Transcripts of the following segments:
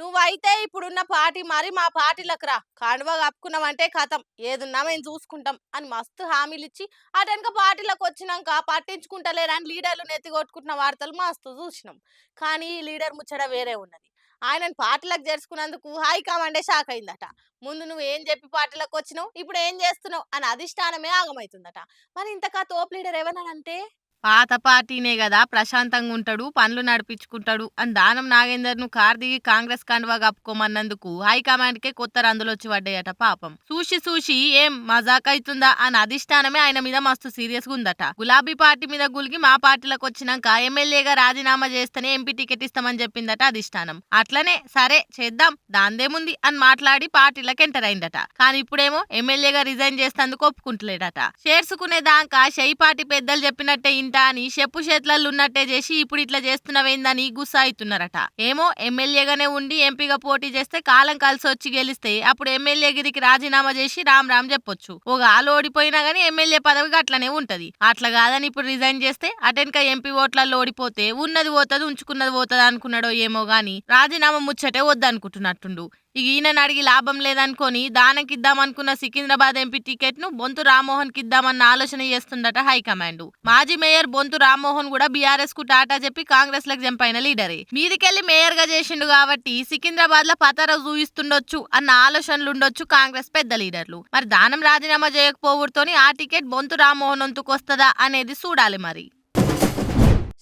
నువ్వైతే ఇప్పుడున్న పార్టీ మరి మా పార్టీలకు రా. కాండువా కప్పుకున్నామంటే కథం. ఏదున్నా మేము చూసుకుంటాం అని మస్తు హామీలు ఇచ్చి అటెనక పార్టీలకు వచ్చినాక పట్టించుకుంటలేరని లీడర్లు నెత్తిగొట్టుకుంటున్న వార్తలు మస్తు చూసినాం. కానీ ఈ లీడర్ ముచ్చట వేరే ఉన్నది. ఆయనను పార్టీలకు చేర్చుకున్నందుకు హైకమాండే షాక్ అయిందట. ముందు నువ్వు ఏం చెప్పి పార్టీలకు వచ్చినావు ఇప్పుడు ఏం చేస్తున్నావు అని అధిష్టానమే ఆగమైతుందట. మరి ఇంతకా తోపు లీడర్ ఎవరనంటే పాత పార్టీనే కదా ప్రశాంతంగా ఉంటాడు పనులు నడిపించుకుంటాడు అని దానం నాగేందర్ను కార్ దిగి కాంగ్రెస్ కండువా కప్పుకోమన్నందుకు హైకమాండ్కే కొత్త రందులు వచ్చి పడ్డాయట పాపం. చూసి సూషి ఏం మజాక్ అవుతుందా అని అధిష్టానమే ఆయన మీద మస్తు సీరియస్గా ఉందట గులాబీ పార్టీ మీద గులిగి మా పార్టీలకు వచ్చినాక ఎమ్మెల్యేగా రాజీనామా చేస్తేనే ఎంపీ టికెట్ ఇస్తామని చెప్పిందట అధిష్టానం. అట్లనే సరే చేద్దాం దాందేముంది అని మాట్లాడి పార్టీలకు ఎంటర్ అయిందట. కానీ ఇప్పుడేమో ఎమ్మెల్యేగా రిజైన్ చేస్తేందుకు ఒప్పుకుంటలేడట. చేర్చుకునే దాకా షై పార్టీ పెద్దలు చెప్పినట్టే ఇంటా అని చెప్పు చేతులలో ఉన్నట్టే చేసి ఇప్పుడు ఇట్లా చేస్తున్నవేందని గుస్సా అవుతున్నారట ఏమో ఎమ్మెల్యేగానే ఉండి ఎంపీగా పోటీ చేస్తే కాలం కలిసి వచ్చి గెలిస్తే అప్పుడు ఎమ్మెల్యే గిరికి రాజీనామా చేసి రామ్ రామ్ చెప్పొచ్చు. ఒక ఆలు ఓడిపోయినా గానీ ఎమ్మెల్యే పదవికి అట్లనే ఉంటది. అట్లా కాదని ఇప్పుడు రిజైన్ చేస్తే అటెన్క ఎంపీ ఓట్లలో ఓడిపోతే ఉన్నది పోతుంది ఉంచుకున్నది పోతుంది అనుకున్నాడో ఏమో గాని రాజీనామా ముచ్చటే వద్దనుకుంటున్నట్టుండు. ఈయనని అడిగి లాభం లేదనుకొని దానంకి ఇద్దామనుకున్న సికింద్రాబాద్ ఎంపీ టికెట్ను బొంతు రామ్మోహన్కి ఇద్దామన్న ఆలోచన చేస్తుందట హైకమాండ్. మాజీ మేయర్ బొంతు రామ్మోహన్ కూడా బీఆర్ఎస్కు టాటా చెప్పి కాంగ్రెస్లకు జంప్ లీడరే. మీదికెళ్ళి మేయర్గా చేసిండు కాబట్టి సికింద్రాబాద్లో పతర చూయిస్తుండొచ్చు అన్న ఆలోచనలు ఉండొచ్చు కాంగ్రెస్ పెద్ద లీడర్లు. మరి దానం రాజీనామా చేయకపోవడంతోని ఆ టికెట్ బొంతు రామ్మోహన్ వంతుకొస్తుందా అనేది చూడాలి మరి.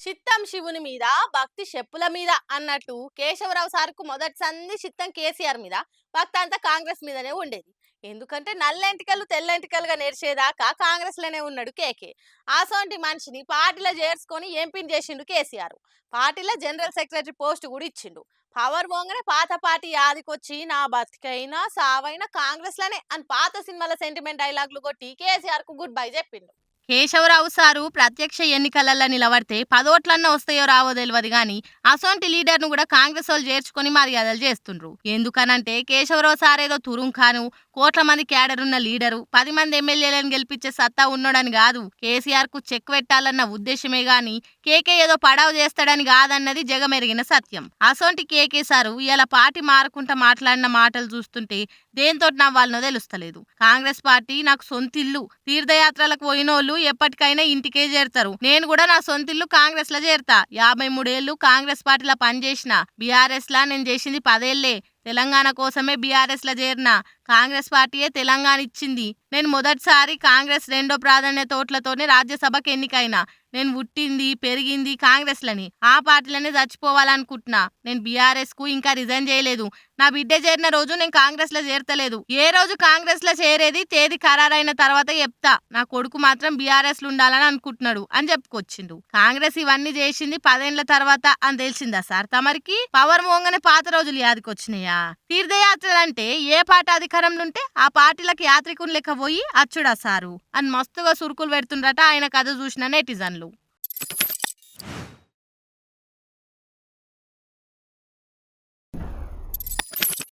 చిత్తం శివుని మీద భక్తి చెప్పుల మీద అన్నట్టు కేశవరావు సార్కు మొదటి సంది చిత్తం కేసీఆర్ మీద భక్తి అంతా కాంగ్రెస్ మీదనే ఉండేది. ఎందుకంటే నల్లెంటికలు తెల్లెంటికలుగా నేర్చేదాకా కాంగ్రెస్లోనే ఉన్నాడు కేకే. ఆసోంటి మనిషిని పార్టీలో చేర్చుకొని ఎంపీని చేసిండు కేసీఆర్. పార్టీలో జనరల్ సెక్రటరీ పోస్ట్ కూడా ఇచ్చిండు. పవర్ పోగానే పాత పార్టీ యాదికొచ్చి నా బతికైనా సావైనా కాంగ్రెస్లోనే అని పాత సినిమాల సెంటిమెంట్ డైలాగులు కొట్టి కేసీఆర్కు గుడ్ బై చెప్పిండు. కేశవరావు సారు ప్రత్యక్ష ఎన్నికలలో నిలబడితే పదోట్లన్నా వస్తాయో రావో తెలియదు గాని అసొంటి లీడర్ను కూడా కాంగ్రెస్ వాళ్ళు చేర్చుకొని మర్యాదలు చేస్తుండ్రు. ఎందుకనంటే కేశవరావు సార్ ఏదో తురుంఖాను కోట్ల మంది క్యాడర్ ఉన్న లీడరు పది మంది ఎమ్మెల్యేలను గెలిపించే సత్తా ఉన్నాడని కాదు. కేసీఆర్కు చెక్ పెట్టాలన్న ఉద్దేశమే గాని కేకే ఏదో పడావు చేస్తాడని కాదన్నది జగమెరిగిన సత్యం. అసోంటి కేకే సారు ఇలా పార్టీ మారకుంటా మాట్లాడిన మాటలు చూస్తుంటే దేంతో నవ్వాలనో తెలుస్తలేదు. కాంగ్రెస్ పార్టీ నాకు సొంతిల్లు. తీర్థయాత్రలకు పోయినోళ్ళు ఎప్పటికైనా ఇంటికే చేరతారు. నేను కూడా నా సొంతిల్లు కాంగ్రెస్లో చేరతా. యాభై మూడేళ్ళు కాంగ్రెస్ పార్టీలో పనిచేసిన బీఆర్ఎస్ లా నేను చేసింది పదేళ్ళే తెలంగాణ కోసమే బీఆర్ఎస్ల చేరిన కాంగ్రెస్ పార్టీయే తెలంగాణ ఇచ్చింది. నేను మొదటిసారి కాంగ్రెస్ రెండో ప్రాధాన్యత ఓట్లతోనే రాజ్యసభకు ఎన్నికైనా. నేను పుట్టింది పెరిగింది కాంగ్రెస్లని. ఆ పార్టీలనే చచ్చిపోవాలనుకుంటున్నా. నేను బీఆర్ఎస్కు ఇంకా రిజైన్ చేయలేదు. నా బిడ్డ చేరిన రోజు నేను కాంగ్రెస్లో చేరతలేదు. ఏ రోజు కాంగ్రెస్లో చేరేది తేదీ ఖరారైన తర్వాత చెప్తా. నా కొడుకు మాత్రం బీఆర్ఎస్లో ఉండాలని అనుకుంటున్నాడు అని చెప్పుకొచ్చిండు. కాంగ్రెస్ ఇవన్నీ చేసింది పదేళ్ళ తర్వాత అని తెలిసిందా సార్ తమరికి? పవర్ మోంగనే పాత రోజులు యాదికొచ్చినాయా? తీర్థయాత్రలు అంటే ఏ పార్టీ అధికారంలో ఉంటే ఆ పార్టీలకు యాత్రికులు లెక్క పోయి అచ్చుడా సారు? అని మస్తుగా సురుకులు పెడుతుండ్రట ఆయన కథ చూసిన నెటిజన్లు.